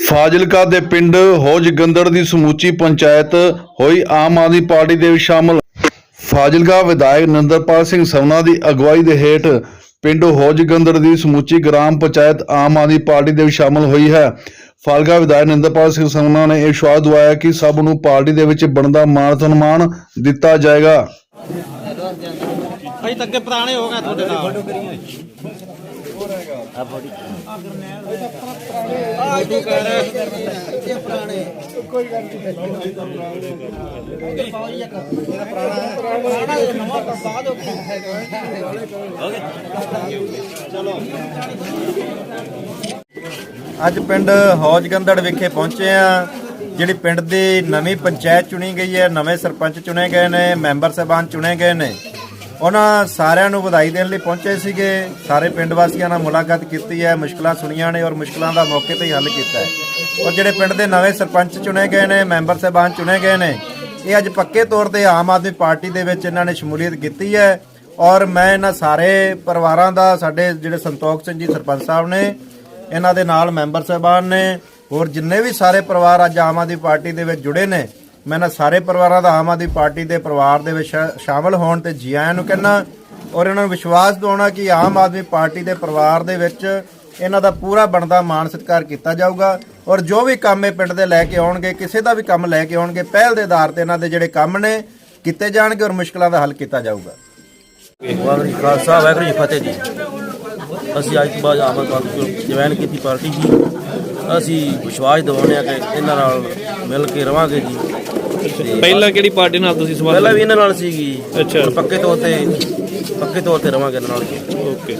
ਫਾਜ਼ਿਲਕਾ ਦੇ ਪਿੰਡ ਹੌਜਗੰਦੜ ਦੀ ਸਮੁੱਚੀ ਪੰਚਾਇਤ ਹੋਈ ਆਮ ਆਦਮੀ ਪਾਰਟੀ ਦੇ ਵਿੱਚ ਸ਼ਾਮਲ। ਫਾਜ਼ਿਲਕਾ ਵਿਧਾਇਕ ਨੰਦਰਪਾਲ ਸਿੰਘ ਸਵਨਾ ਦੀ ਅਗਵਾਈ ਦੇ ਹੇਠ ਪਿੰਡ ਹੌਜਗੰਦੜ ਦੀ ਸਮੁੱਚੀ ਗ੍ਰਾਮ ਪੰਚਾਇਤ ਆਮ ਆਦਮੀ ਪਾਰਟੀ ਦੇ ਵਿੱਚ ਸ਼ਾਮਲ ਹੋਈ ਹੈ। ਫਾਜ਼ਿਲਕਾ ਵਿਧਾਇਕ ਨੰਦਰਪਾਲ ਸਿੰਘ ਸਵਨਾ ਨੇ ਇਹ ਵਿਸ਼ਵਾਸ ਦਿਵਾਇਆ ਕਿ ਸਭ ਨੂੰ ਪਾਰਟੀ ਦੇ ਵਿੱਚ ਬਣਦਾ ਮਾਣ ਸਨਮਾਨ ਦਿੱਤਾ ਜਾਏਗਾ। ਅਸੀਂ ਤਾਂ ਅੱਗੇ ਪੁਰਾਣੇ ਹੋ ਗਏ ਤੁਹਾਡੇ ਨਾਲ। ਅੱਜ ਪਿੰਡ ਹੌਜਗੰਦੜ ਵਿਖੇ ਪਹੁੰਚੇ ਆ ਜਿਹੜੀ ਪਿੰਡ ਦੀ ਨਵੀਂ ਪੰਚਾਇਤ ਚੁਣੀ ਗਈ ਹੈ, ਨਵੇਂ ਸਰਪੰਚ ਚੁਣੇ ਗਏ ਨੇ, ਮੈਂਬਰ ਸਾਹਿਬਾਨ ਚੁਣੇ ਗਏ ਨੇ। ਉਹਨਾਂ ਸਾਰਿਆਂ ਨੂੰ ਵਧਾਈ ਦੇਣ ਲਈ ਪਹੁੰਚੇ ਸੀਗੇ। ਸਾਰੇ ਪਿੰਡ ਵਾਸੀਆਂ ਨਾਲ ਮੁਲਾਕਾਤ ਕੀਤੀ ਹੈ, ਮੁਸ਼ਕਲਾਂ ਸੁਣੀਆਂ ਨੇ ਔਰ ਮੁਸ਼ਕਲਾਂ ਦਾ ਮੌਕੇ ਤੇ ਹੀ ਹੱਲ ਕੀਤਾ ਹੈ। ਔਰ ਜਿਹੜੇ ਪਿੰਡ ਦੇ ਨਵੇਂ ਸਰਪੰਚ ਚੁਣੇ ਗਏ ਨੇ, ਮੈਂਬਰ ਸਾਹਿਬਾਨ ਚੁਣੇ ਗਏ ਨੇ, ਇਹ ਅੱਜ ਪੱਕੇ ਤੌਰ ਤੇ ਆਮ ਆਦਮੀ ਪਾਰਟੀ ਦੇ ਵਿੱਚ ਇਹਨਾਂ ਨੇ ਸ਼ਮੂਲੀਅਤ ਕੀਤੀ ਹੈ। ਔਰ ਮੈਂ ਇਹਨਾਂ ਸਾਰੇ ਪਰਿਵਾਰਾਂ ਦਾ, ਸਾਡੇ ਜਿਹੜੇ ਸੰਤੋਖ ਸਿੰਘ ਜੀ ਸਰਪੰਚ ਸਾਹਿਬ ਨੇ, ਇਹਨਾਂ ਦੇ ਨਾਲ ਮੈਂਬਰ ਸਾਹਿਬਾਨ ਨੇ, ਹੋਰ ਜਿੰਨੇ ਵੀ ਸਾਰੇ ਪਰਿਵਾਰ ਅੱਜ ਆਮ ਆਦਮੀ ਪਾਰਟੀ ਦੇ ਵਿੱਚ ਜੁੜੇ ਨੇ ਮੈਂ ਇਹਨਾਂ ਸਾਰੇ ਪਰਿਵਾਰਾਂ ਦਾ ਆਮ ਆਦਮੀ ਪਾਰਟੀ ਦੇ ਪਰਿਵਾਰ ਦੇ ਵਿੱਚ ਸ਼ਾ- ਸ਼ਾਮਲ ਹੋਣ ਤੇ ਜੀ ਆਇਆਂ ਨੂੰ ਕਹਿਣਾ ਔਰ ਇਹਨਾਂ ਨੂੰ ਵਿਸ਼ਵਾਸ ਦਿਵਾਉਣਾ ਕਿ ਆਮ ਆਦਮੀ ਪਾਰਟੀ ਦੇ ਪਰਿਵਾਰ ਦੇ ਵਿੱਚ ਇਹਨਾਂ ਦਾ ਪੂਰਾ ਬਣਦਾ ਮਾਣ ਸਤਿਕਾਰ ਕੀਤਾ ਜਾਊਗਾ ਔਰ ਜੋ ਵੀ ਕੰਮ ਇਹ ਪਿੰਡ ਦੇ ਲੈ ਕੇ ਆਉਣਗੇ, ਕਿਸੇ ਦਾ ਵੀ ਕੰਮ ਲੈ ਕੇ ਆਉਣਗੇ, ਪਹਿਲ ਦੇ ਆਧਾਰ ਤੇ ਇਹਨਾਂ ਦੇ ਜਿਹੜੇ ਕੰਮ ਨੇ ਕੀਤੇ ਜਾਣਗੇ ਔਰ ਮੁਸ਼ਕਲਾਂ ਦਾ ਹੱਲ ਕੀਤਾ ਜਾਊਗਾ। ਵਾਹਿਗੁਰੂ ਜੀ ਖਾਲਸਾ, ਵਾਹਿਗੁਰੂ ਜੀ ਫਤਿਹ ਜੀ। ਅਸੀਂ ਅੱਜ ਤੋਂ ਬਾਅਦ ਆਮ ਆਦਮੀ ਪਾਰਟੀ ਜੁਆਇਨ ਕੀਤੀ ਪਾਰਟੀ ਜੀ। ਅਸੀਂ ਵਿਸ਼ਵਾਸ ਦਿਵਾਉਂਦੇ ਆ ਕਿ ਇਹਨਾਂ ਨਾਲ ਮਿਲ ਕੇ ਰਵਾਂਗੇ ਜੀ। ਤੇ ਪਹਿਲਾਂ ਕਿਹੜੀ ਪਾਰਟੀ ਨਾਲ ਤੁਸੀਂ ਪਹਿਲਾਂ ਵੀ ਇਹਨਾਂ ਨਾਲ ਸੀਗੀ ਅੱਛਾ। ਪੱਕੇ ਤੌਰ ਤੇ ਪੱਕੇ ਤੌਰ ਤੇ ਰਵਾਂਗੇ ਇਹਨਾਂ ਨਾਲ ਜੀ। ਓਕੇ।